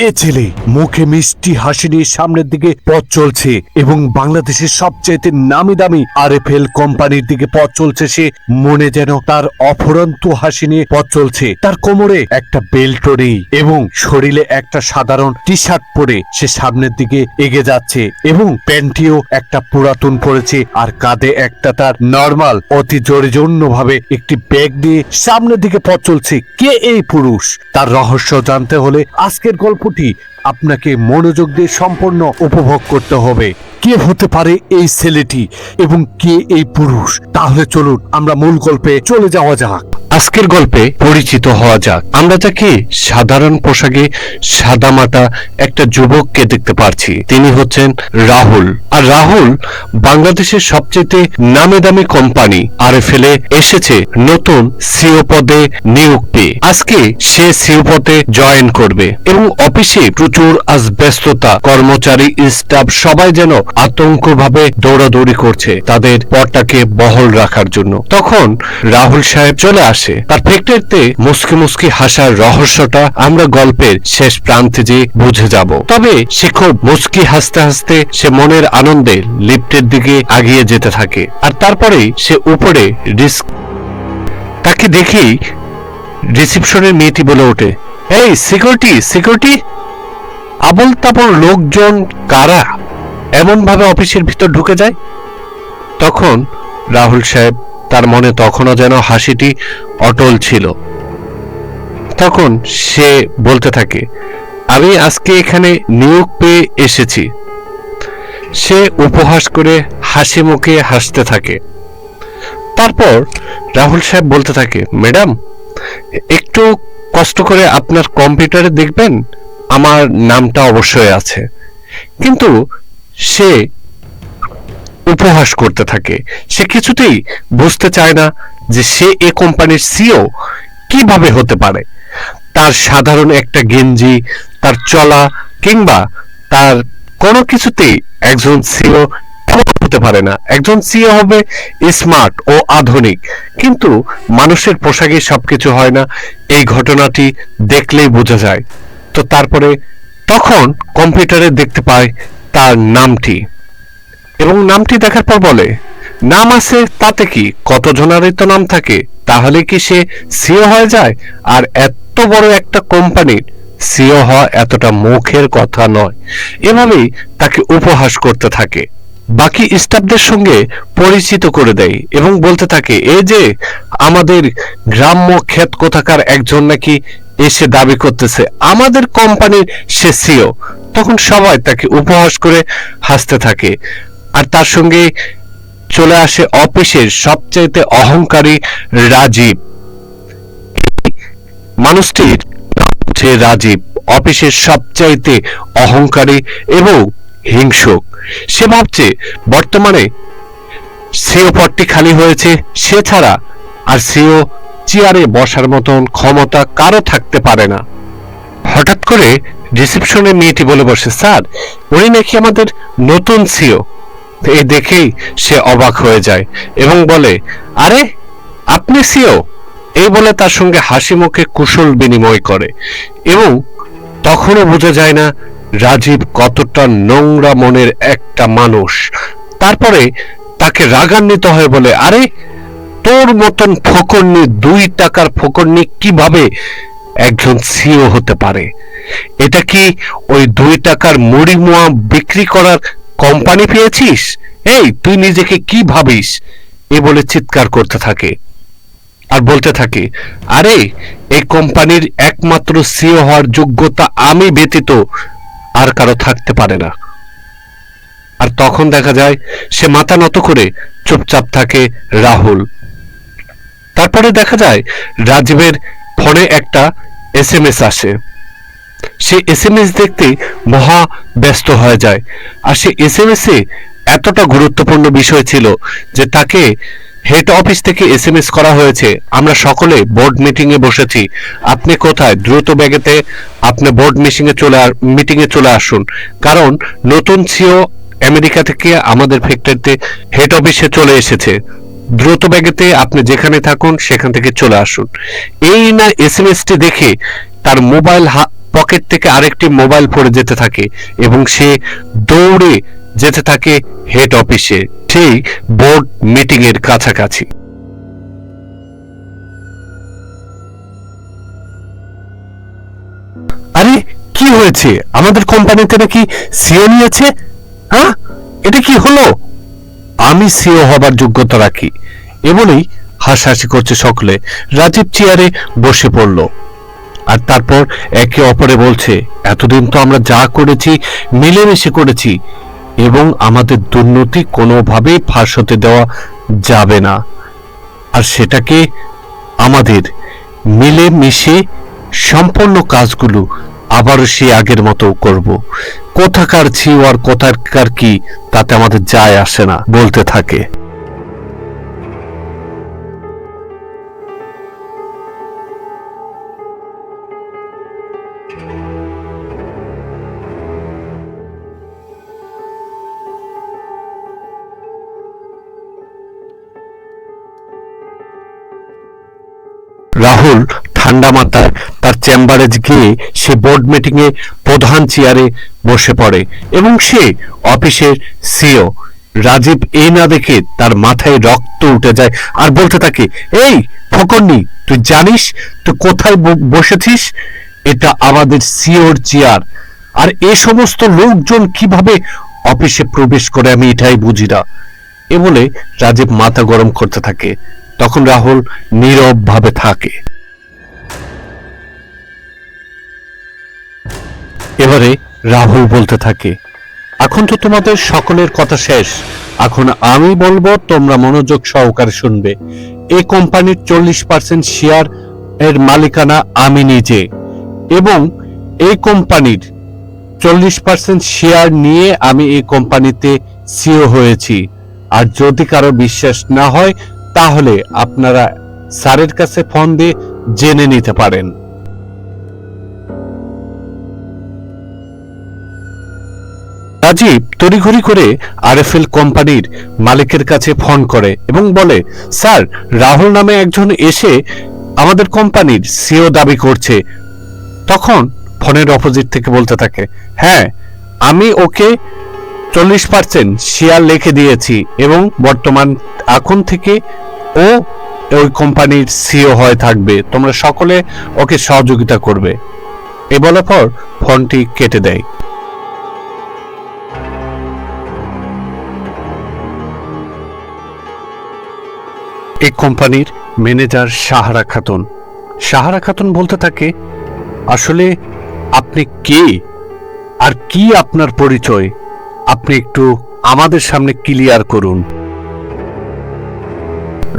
এ ছেলে। মুখে মিষ্টি হাসি নিয়ে সামনের দিকে পথ চলছে এবং বাংলাদেশের সবচেয়ে নামি দামি আরএফএল কোম্পানির দিকে পথ চলছে সে। মনে যেন তার অফুরন্ত হাসি নিয়ে পথ চলছে। তার কোমরে একটা বেল্ট নেই এবং শরীরে একটা সাধারণ টি শার্ট পরে সে সামনের দিকে এগে যাচ্ছে এবং প্যান্টিও একটা পুরাতন পরেছে আর কাঁধে একটা তার নর্মাল, অতি জোরে ভাবে একটি ব্যাগ দিয়ে সামনের দিকে পথ চলছে। কে এই পুরুষ? তার রহস্য জানতে হলে আজকের গল্পটি আপনাকে মনোযোগ দিয়ে সম্পূর্ণ উপভোগ করতে হবে। কে হতে পারে এই ছেলেটি এবং কে এই পুরুষ? তাহলে চলুন আমরা মূল গল্পে চলে যাওয়া যাক। আজকের গল্পে পরিচিত হওয়া যাক। আমরা তাকে সাধারণ পোশাকে সাদামাটা একটা যুবককে দেখতে পারছি, তিনি হচ্ছেন রাহুল। আর রাহুল বাংলাদেশের সবচেয়ে নামে দামি কোম্পানি আর ফেলে এসেছে নতুন সিও পদে নিয়োগ পেয়ে। আজকে সে সিও পদে জয়েন করবে এবং অফিসে প্রচুর আজ ব্যস্ততা কর্মচারী, স্টাফ সবাই যেন আতঙ্কভাবে দৌড়াদৌড়ি করছে তাদের পদটাকে বহল রাখার জন্য। তখন রাহুল সাহেব চলে আসে তার ফ্যাক্টরিতে মুসকি মুসকি হাসার রহস্যটা আমরা গল্পের শেষ প্রান্তে যে বুঝে যাব। তবে সে খুব মুসকি হাসতে হাসতে সে মনের আনন্দে লিফটের দিকে আগিয়ে যেতে থাকে। আর তারপরেই সে উপরে রিস্ক তাকে দেখেই রিসিপশনের মেয়েটি বলে ওঠে, এই, সিকিউরিটি সিকিউরিটি! আবল তাবল লোকজন কারা? এমন ভাবে অফিসের ভিতর ঢুকে যায়? তখন রাহুল সাহেব তার মনে তখনও যেন হাসিটি অটল ছিল। তখন সে বলতে থাকে, আমি আজকে এখানে নিয়োগ পেয়ে এসেছি। সে উপহাস করে হাসি মুখে হাসতে থাকে। তারপর রাহুল সাহেব বলতে থাকে, ম্যাডাম, একটু কষ্ট করে আপনার কম্পিউটারে দেখবেন, আমার নামটা অবশ্যই আছে। কিন্তু সে উপহাস করতে থাকে। সে কিছুতেই বুঝতে চায় না যে সে এ কোম্পানির সিও কীভাবে হতে পারে। তার সাধারণ একটা গেঞ্জি, তার চলা কিংবা তার কোনো কিছুতেই একজন সিও হতে পারে না। একজন সিও হবে স্মার্ট ও আধুনিক, কিন্তু মানুষের পোশাকে সবকিছু হয় না। এই ঘটনাটি দেখলেই বোঝা যায়। তো তারপরে তখন কম্পিউটারে দেখতে পায় তার নামটি। এবং নামটি দেখার পর বলে, নাম আছে, তাতে কি কতজনারই তো নাম থাকে? তাহলে কি সে সিও হয়ে যায়? আর এত বড় একটা কোম্পানির সিও হওয়া এতটা মুখের কথা নয়। এভাবেই তাকে উপহাস করতে থাকে। বাকি স্টাফদের সঙ্গে পরিচিত করে দেয় এবং বলতে থাকে এই যে আমাদের গ্রাম্য ক্ষেত কোথাকার একজন নাকি এসে দাবি করতেছে, আমাদের কোম্পানির সে সিও। তখন সবাই তাকে উপহাস করে হাসতে থাকে। আর তার সঙ্গে চলে আসে অফিসের সবচাইতে অহংকারী রাজীব। মানুষটির হচ্ছে রাজীব, অফিসের সবচাইতে অহংকারী এবং হিংসুক। সে ভাবছে, বর্তমানে সিও পদটি খালি হয়েছে, সে ছাড়া আর সিও চেয়ারে বসার মতন ক্ষমতা কারও থাকতে পারে না। হঠাৎ করে রিসেপশনে মেয়েটি বলে বসে, স্যার, উনি নাকি আমাদের নতুন সিও। এই দেখেই সে অবাক হয়ে যায় এবং বলে, আরে, আপনি সিও? এই বলে তার সঙ্গে হাসি মুখে কুশল বিনিময় করে এবং তখনও বোঝা যায় না রাজীব কতটা নোংরা মনের একটা মানুষ। তারপরে তাকে রাগান্বিত হয়ে বলে, আরে, তোর মতন ফকরনি দুই টাকার ফকরনি কীভাবে একজন সিও হতে পারে? এটা কি ওই দুই টাকার মুড়ি মোয়া বিক্রি করার কোম্পানি পেয়েছিস? এই, তুই নিজেকে কি ভাবিস? এ বলে চিৎকার করতে থাকে। আর বলতে থাকে, আরে, এই কোম্পানির একমাত্র সিও হওয়ার যোগ্যতা আমি ব্যতীত আর কারও থাকতে পারে না। আর তখন দেখা যায়, সে মাথা নত করে চুপচাপ থাকে রাহুল। তারপরে দেখা যায়, রাজীবের ফোনে একটা এস এম এস আসে। সে এস এম এস দেখতে মহা ব্যস্ত হয়ে যায়। আর সে এসএমএস এ এতটা গুরুত্বপূর্ণ বিষয় ছিল যে তাকে হেড অফিস থেকে এস এম এস করা হয়েছে। আমরা সকলে বোর্ড মিটিং এ বসেছি। আপনি কোথায়? দ্রুত ব্যাগেতে আপনি বোর্ড মিটিং এ চলে মিটিং এ চলে আসুন। কারণ নতুন সিও আমেরিকা থেকে আমাদের ফ্যাক্টরিতে হেড অফিসে চলে এসেছে। দ্রুত ব্যাগেতে আপনি যেখানে থাকুন, সেখান থেকে চলে আসুন। এই না এসএমএসটি দেখে তার মোবাইল পকেট থেকে আরেকটি মোবাইল পড়ে যেতে থাকে এবং সে দৌড়ে যেতে থাকে হেড অফিসে সেই বোর্ড মিটিং এর কাছাকাছি। আরে, কি হয়েছে? আমাদের কোম্পানিতে নাকি সিও নিয়েছে হ্যাঁ? এটা কি হলো? আমি সিও হবার যোগ্যতা রাখি। এ হাসাহাসি করছে সকলে। রাজীব চেয়ারে বসে পড়ল। আর তারপর একে অপরে বলছে, এতদিন তো আমরা যা করেছি, মিলেমিশে করেছি এবং আমাদের দুর্নীতি কোনোভাবেই ফাঁস হতে দেওয়া যাবে না। আর সেটাকে আমাদের মিলেমিশে সম্পূর্ণ কাজগুলো আবারও সে আগের মতো করব। কোথাকার ছিও আর কোথাকার কি, তাতে আমাদের যায় আসে না, বলতে থাকে। ঠান্ডা মাথায় তার চেম্বারে গিয়ে সে বোর্ড মিটিং এ প্রধান চেয়ারে বসে পড়ে এবং সে অফিসের সিও রাজীব এই না দেখে তার মাথায় রক্ত উঠে যায় আর বলতে থাকে, এই ফকরনি তুই জানিস তুই কোথায় বসেছিস? এটা আমাদের সিওর চেয়ার আর এ সমস্ত লোকজন কীভাবে অফিসে প্রবেশ করে আমি এটাই বুঝি না। এ বলে রাজীব মাথা গরম করতে থাকে। তখন রাহুল নীরব ভাবে থাকে। এবারে রাহুল বলতে থাকে, এখন তো তোমাদের সকলের কথা শেষ। এখন আমি বলব, তোমরা মনোযোগ সহকারে শুনবে। এই কোম্পানির চল্লিশ পার্সেন্ট শেয়ার এর মালিকানা আমি নিজে। এবং এই কোম্পানির চল্লিশ পার্সেন্ট শেয়ার নিয়ে আমি এই কোম্পানিতে সিও হয়েছি। আর যদি কারও বিশ্বাস না হয়, তাহলে আপনারা স্যারের কাছে ফোন দিয়ে জেনে নিতে পারেন। রাজীব তড়িঘড়ি করে আরএফএল কোম্পানির মালিকের কাছে ফোন করে এবং বলে, স্যার, রাহুল নামে একজন এসে আমাদের কোম্পানির সিও দাবি করছে। তখন ফোনের অপোজিট থেকে বলতে থাকে হ্যাঁ আমি ওকে চল্লিশ পার্সেন্ট শেয়ার লিখে দিয়েছি এবং বর্তমান এখন থেকে ও ওই কোম্পানির সিও হয়ে থাকবে। তোমরা সকলে ওকে সহযোগিতা করবে। এ বলার পর ফোনটি কেটে দেয়। এই কোম্পানির ম্যানেজার সাহারা খাতুন। সাহারা খাতুন বলতে থাকে, আসলে আপনি কে? আর কি আপনার পরিচয়? আপনি একটু আমাদের সামনে ক্লিয়ার করুন।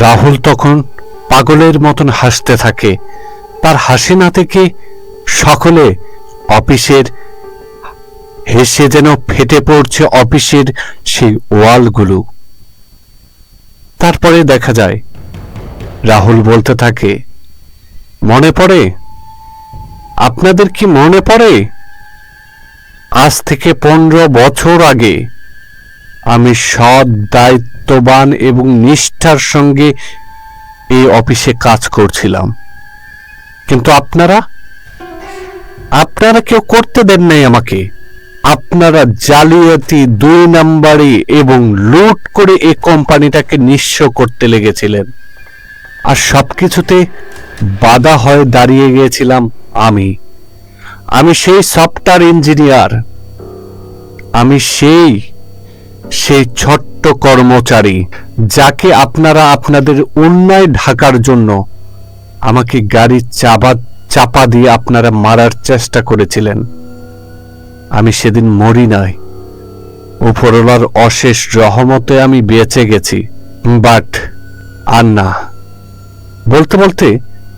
রাহুল তখন পাগলের মতন হাসতে থাকে। তার হাসি না থেকে সকলে অফিসের হেসে যেন ফেটে পড়ছে অফিসের সেই ওয়ালগুলো। তারপরে দেখা যায়। রাহুল বলতে থাকে, মনে পড়ে? আপনাদের কি মনে পড়ে? আজ থেকে পনেরো বছর আগে আমি সৎ, দায়িত্ববান এবং নিষ্ঠার সঙ্গে এই অফিসে কাজ করছিলাম। কিন্তু আপনারা? আপনারা কেউ করতে দেন নাই আমাকে। আপনারা জালিয়াতি দুই নাম্বারে এবং লুট করে এই কোম্পানিটাকে নিঃস্ব করতে লেগেছিলেন। আর সবকিছুতে বাধা হয়ে দাঁড়িয়ে গিয়েছিলাম আমি। আমি সেই সফটওয়্যার ইঞ্জিনিয়ার। আমি সেই সেই ছোট্ট কর্মচারী যাকে আপনারা আপনাদের অন্যায় ঢাকার জন্য আমাকে গাড়ি চাপা চাপা দিয়ে আপনারা মারার চেষ্টা করেছিলেন। আমি সেদিন মরি নাই। উপরওয়ালার অশেষ রহমতে আমি বেঁচে গেছি। বাট, আর না। বলতে বলতে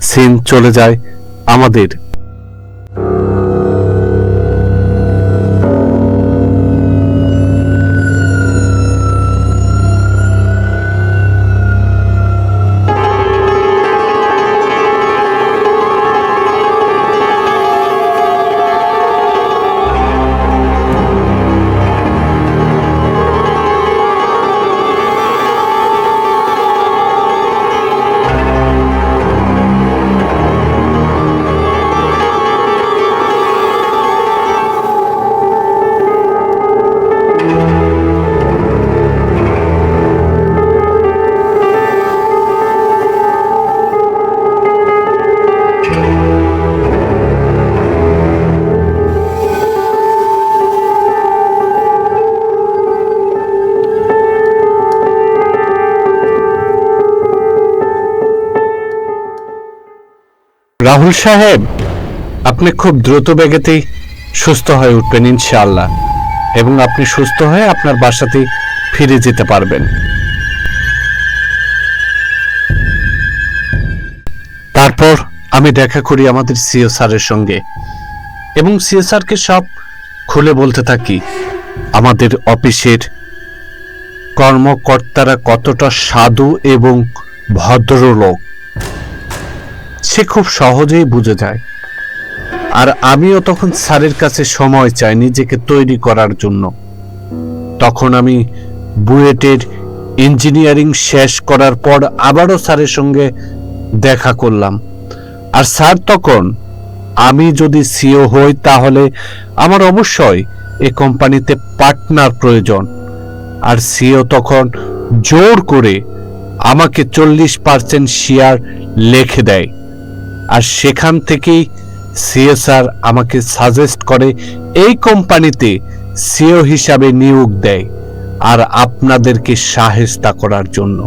সিন চলে যায় আমাদের রাহুল সাহেব, আপনি খুব দ্রুত বেগেতেই সুস্থ হয়ে উঠবেন ইনশাআল্লাহ এবং আপনি সুস্থ হয়ে আপনার বাসাতে ফিরে যেতে পারবেন। তারপর আমি দেখা করি আমাদের সিও স্যারের সঙ্গে এবং সিও স্যারকে সব খুলে বলতে থাকি, আমাদের অফিসের কর্মকর্তারা কতটা সাধু এবং ভদ্রলোক। সে খুব সহজেই বুঝে যায়। আর আমিও তখন স্যারের কাছে সময় চাই নিজেকে তৈরি করার জন্য। তখন আমি বুয়েটের ইঞ্জিনিয়ারিং শেষ করার পর আবারও স্যারের সঙ্গে দেখা করলাম। আর স্যার তখন, আমি যদি সিও হই তাহলে আমার অবশ্যই এ কোম্পানিতে পার্টনার প্রয়োজন। আর সিও তখন জোর করে আমাকে চল্লিশ পার্সেন্ট শেয়ার লেখে দেয়। আর সেখান থেকেই সিএসআর আমাকে সাজেস্ট করে, এই কোম্পানিতে সিও হিসাবে নিয়োগ দেয় আর আপনাদেরকে সাহেস্তা করার জন্য।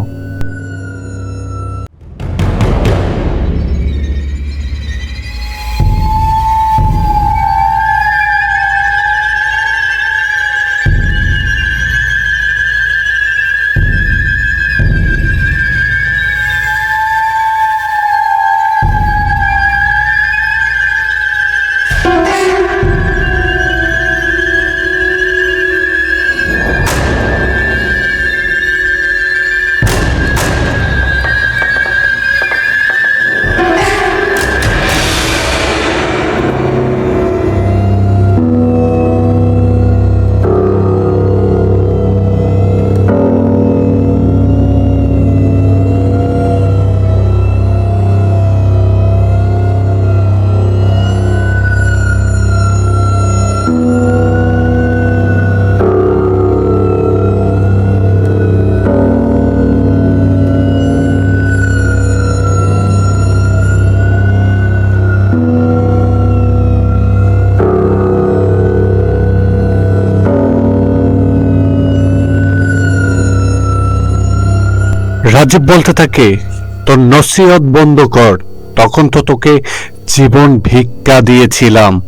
রাজীব বলতে থাকে, তোর নসিহত বন্ধ কর, তখন তো তোকে জীবন ভিক্ষা দিয়েছিলাম।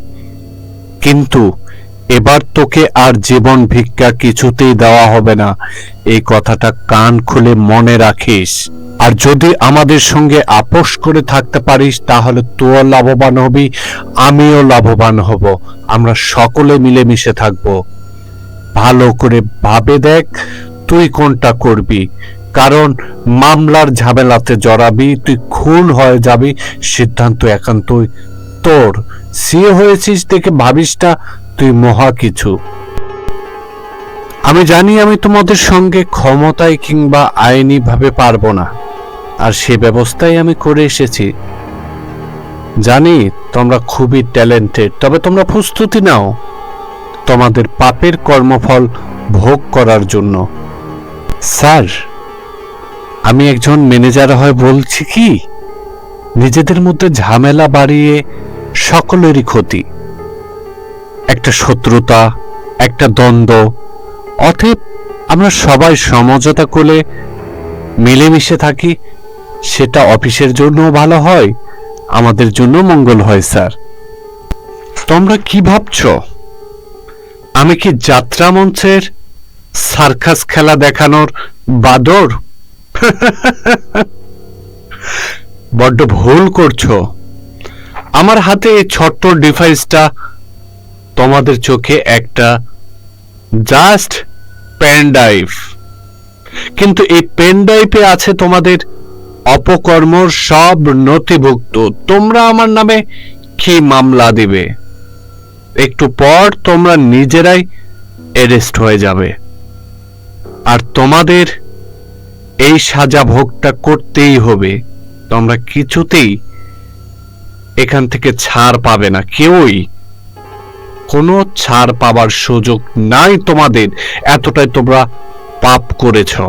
কিন্তু এবার তোকে আর জীবন ভিক্ষা কিছুতেই দেওয়া হবে না। এই কথাটা কান খুলে মনে রাখিস। আর যদি আমাদের সঙ্গে আপোষ করে থাকতে পারিস, তাহলে তোও লাভবান হবি, আমিও লাভবান হব। আমরা সকলে মিলেমিশে থাকব। ভালো করে ভাবে দেখ, তুই কোনটা করবি। কারণ মামলার ঝামেলাতে জড়াবি, তুই খুন হয়ে যাবি, সিদ্ধান্ত একান্তই তোর। সিয়ে হয়েছিস দেখে ভাবিস না তুই মহা কিছু। আমি জানি আমি তোমাদের সঙ্গে ক্ষমতায় কিংবা আইনি ভাবে পারব না, আর সে ব্যবস্থাই আমি করে এসেছি। জানি তোমরা খুবই ট্যালেন্টেড, তবে তোমরা প্রস্তুতি নাও তোমাদের পাপের কর্মফল ভোগ করার জন্য। স্যার আমি একজন ম্যানেজার হয় বলছি কি? নিজেদের মধ্যে ঝামেলা বাড়িয়ে সকলেরই ক্ষতি। একটা শত্রুতা, একটা দ্বন্দ্ব, অতএব আমরা সবাই সমঝোতা করে মিলেমিশে থাকি, সেটা অফিসের জন্যও ভালো হয়, আমাদের জন্য মঙ্গল হয়, স্যার। তোমরা কি ভাবছ? আমি কি যাত্রা মঞ্চের সার্কাস খেলা দেখানোর বাদর? বড্ড ভুল করছ। আমার হাতে এই ছোট্ট ডিভাইসটা তোমাদের চোখে একটা জাস্ট পেন ড্রাইভ কিন্তু এই পেন ড্রাইভে আছে তোমাদের অপকর্মর সব নথিভুক্ত। তোমরা আমার নামে কি মামলা দিবে? একটু পর তোমরা নিজেরাই অ্যারেস্ট হয়ে যাবে। আর তোমাদের এই সাজা ভোগটা করতেই হবে। তোমরা কিছুতেই এখান থেকে ছাড় পাবে না। কেউই কোনো ছাড় পাবার সুযোগ নাই তোমাদের। এতটাই তোমরা পাপ করেছ।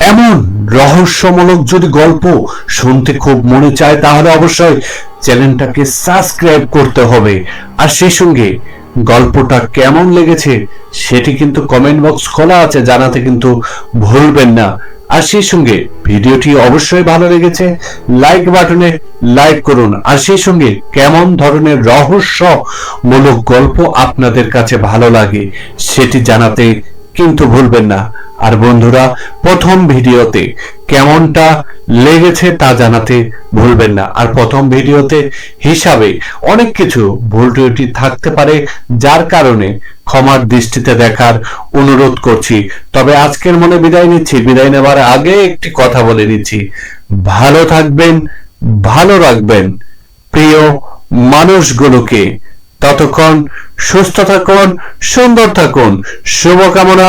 এমন রহস্যমূলক যদি গল্প শুনতে খুব মনে চায়, তাহলে অবশ্যই চ্যানেলটাকে সাবস্ক্রাইব করতে হবে। আর সেই সঙ্গে গল্পটা কেমন লেগেছে সেটি কিন্তু কমেন্ট বক্স খোলা আছে, জানাতে কিন্তু ভুলবেন না। আর সেই সঙ্গে ভিডিওটি অবশ্যই ভালো লেগেছে লাইক বাটনে লাইক করুন। আর সেই সঙ্গে কেমন ধরনের রহস্যমূলক গল্প আপনাদের কাছে ভালো লাগে সেটি জানাতে কিন্তু ভুলবেন না। আর বন্ধুরা, প্রথম ভিডিওতে কেমনটা লেগেছে তা জানাতে ভুলবেন না। আর প্রথম ভিডিওতে হিসাবে অনেক কিছু ভুল ত্রুটি থাকতে পারে, যার কারণে ক্ষমার দৃষ্টিতে দেখার অনুরোধ করছি। তবে আজকের মনে বিদায় নিচ্ছি। বিদায় নেবার আগে একটি কথা বলে নিচ্ছি। ভালো থাকবেন, ভালো রাখবেন প্রিয় মানুষগুলোকে। ততক্ষণ সুস্থ থাকুন, সুন্দর থাকুন। শুভকামনা